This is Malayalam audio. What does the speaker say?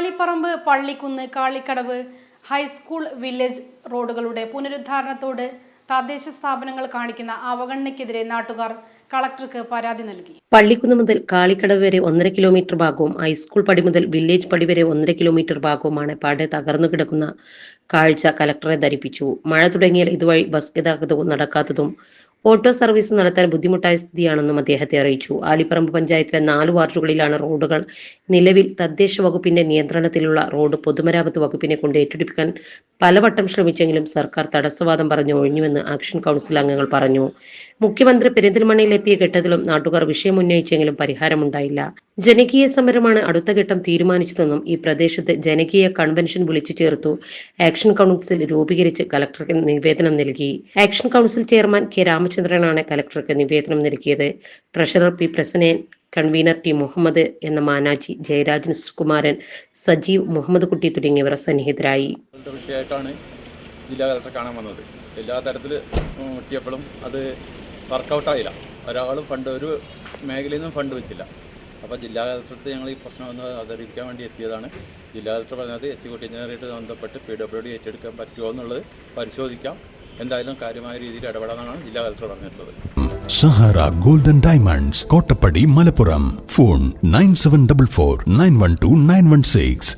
Alipparamba Pallikkunnu Kalikkadavu high school village റോഡുകളുടെ പുനരുദ്ധാരണത്തോട് തദ്ദേശ സ്ഥാപനങ്ങൾ കാണിക്കുന്ന അവഗണനയ്ക്കെതിരെ നാട്ടുകാർ കളക്ടർക്ക് പരാതി നൽകി. പള്ളിക്കുന്ന് മുതൽ കാളിക്കടവ് വരെ ഒന്നര കിലോമീറ്റർ ഭാഗവും ഹൈസ്കൂൾ പടി മുതൽ വില്ലേജ് പടി വരെ ഒന്നര കിലോമീറ്റർ ഭാഗവുമാണ് പാടെ തകർന്നു കിടക്കുന്ന കാഴ്ച കലക്ടറെ ധരിപ്പിച്ചു. മഴ തുടങ്ങിയാൽ ഇതുവഴി ബസ് ഗതാഗതവും നടക്കാത്തതും ഓട്ടോ സർവീസ് നടത്താൻ ബുദ്ധിമുട്ടായ സ്ഥിതിയാണെന്നും അദ്ദേഹത്തെ അറിയിച്ചു. ആലിപ്പറമ്പ് പഞ്ചായത്തിലെ നാല് വാർഡുകളിലാണ് റോഡുകൾ നിലവിൽ തദ്ദേശ വകുപ്പിന്റെ നിയന്ത്രണത്തിലുള്ള റോഡ് പൊതുമരാമത്ത് വകുപ്പിനെ കൊണ്ട് ഏറ്റെടുപ്പിക്കാൻ പലവട്ടം ശ്രമിച്ചെങ്കിലും സർക്കാർ തടസ്സവാദം പറഞ്ഞു ഒഴിഞ്ഞുവെന്ന് ആക്ഷൻ കൗൺസിൽ അംഗങ്ങൾ പറഞ്ഞു. മുഖ്യമന്ത്രി പെരിന്തൽമണ്ണയിൽ എത്തിയ ഘട്ടത്തിലും നാട്ടുകാർ വിഷയം ഉന്നയിച്ചെങ്കിലും പരിഹാരമുണ്ടായില്ല. ജനകീയ സമരമാണ് അടുത്ത ഘട്ടം തീരുമാനിച്ചതെന്നും ഈ പ്രദേശത്ത് ജനകീയ കൺവെൻഷൻ വിളിച്ചു ചേർത്തു. ആക്ഷൻ കൗൺസിൽ രൂപീകരിച്ച് കലക്ടർക്ക് നിവേദനം നൽകി. ആക്ഷൻ കൗൺസിൽ ചെയർമാൻ കെ രാമചന്ദ്രനാണ് കലക്ടർക്ക് നിവേദനം നൽകിയത്. Treasurer P Prasanan convener T Muhammad എന്ന മാനാജി ജയരാജൻ സുകുമാരൻ സജീവ് മുഹമ്മദ് കുട്ടി തുടങ്ങിയവർ സന്നിഹിതരായി. ജില്ലാ കളക്ടറെ കാണാൻ വന്നത്. എല്ലാ തരത്തിൽ മുട്ടിയപ്പോഴും അത് വർക്കൗട്ടായില്ല ഒരാളും ഫണ്ട് ഒരു മേഖലയിൽ നിന്നും ഫണ്ട് വെച്ചില്ല. അപ്പോൾ ജില്ലാ കളക്ടർക്ക് ഞങ്ങൾ ഈ പ്രശ്നം ഒന്ന് അവതരിപ്പിക്കാൻ വേണ്ടി എത്തിയതാണ്. ജില്ലാ കളക്ടർ പറഞ്ഞത് എക്സിക്യൂട്ടീവ് എഞ്ചിനീയറായിട്ട് ബന്ധപ്പെട്ട് പി ഡബ്ല്യു ഡി ഏറ്റെടുക്കാൻ പറ്റുമോ എന്നുള്ളത് പരിശോധിക്കാം. എന്തായാലും കാര്യമായ രീതിയിൽ ഇടപെടാമെന്നാണ് ജില്ലാ കളക്ടർ പറഞ്ഞിട്ടുള്ളത്. Sahara golden diamonds Kottappadi Malappuram. Phone nine seven double four nine one two nine one six.